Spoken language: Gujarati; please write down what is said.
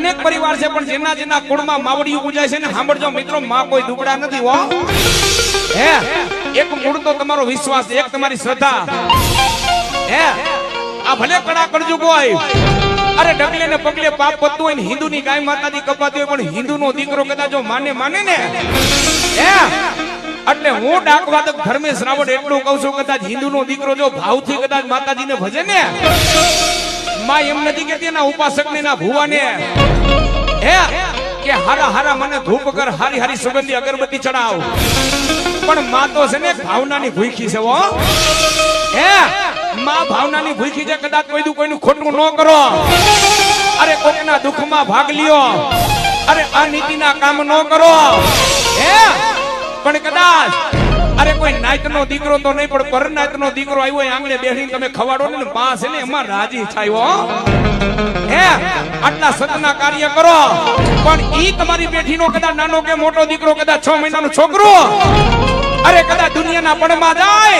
અનેક પરિવાર છે, પણ જેના જેના કુળમાં માવડીઓ પૂજાય છે ને, સાંભળજો મિત્રો, માં કોઈ દુબળા નથી, હો. હે? એક મૂળ તો તમારો વિશ્વાસ એક તમારી શ્રદ્ધા. હે? આ ભલે કડા કરજો કોઈ અરે ડગલે ને પગલે પાપ પતું હોય ને, હિન્દુની ગાય માતાજી કપાતી હોય, પણ હિન્દુનો દીકરો કદાચ માને માને ને? હે? એટલે હું ડાકવાદક ધર્મેશ રાવળ એટલું કહું છું, કદાચ હિન્દુનો દીકરો જો ભાવથી કદાચ માતાજીને ભજે ને? માં એમ નથી કેતી એના ઉપાસક ને એના ભુવાને. હે, કે હારા હારા મને ધૂપ કર, હારી હારી સુગંધી અગરબત્તી ચડાવ. પણ માં તો છે ને ભાવનાની ભૂખી છે, હો. હે, માં ભાવનાની ભૂખી છે, કદાચ કોઈ દુ કોઈનું ખોટું ન કરો. અરે કોઈના દુઃખમાં ભાગ લ્યો. અરે અનીતિના કામ ન કરો. હે, પણ કદાચ અરે કોઈ નાયતનો દીકરો તો નહીં, પણ પર નાયતનો દીકરો આવ્યો આંગણે બેસીને તમે ખવાડો ને પાસ ને, એમાં રાજી થાય હો. આટલા સતના કાર્ય કરો. પણ ઈ તમારી બેઠીનો કદાચ નાનો કે મોટો દીકરો, કદાચ છ મહિનાનો છોકરો. અરે કદાચ દુનિયાના પણમાં જાય.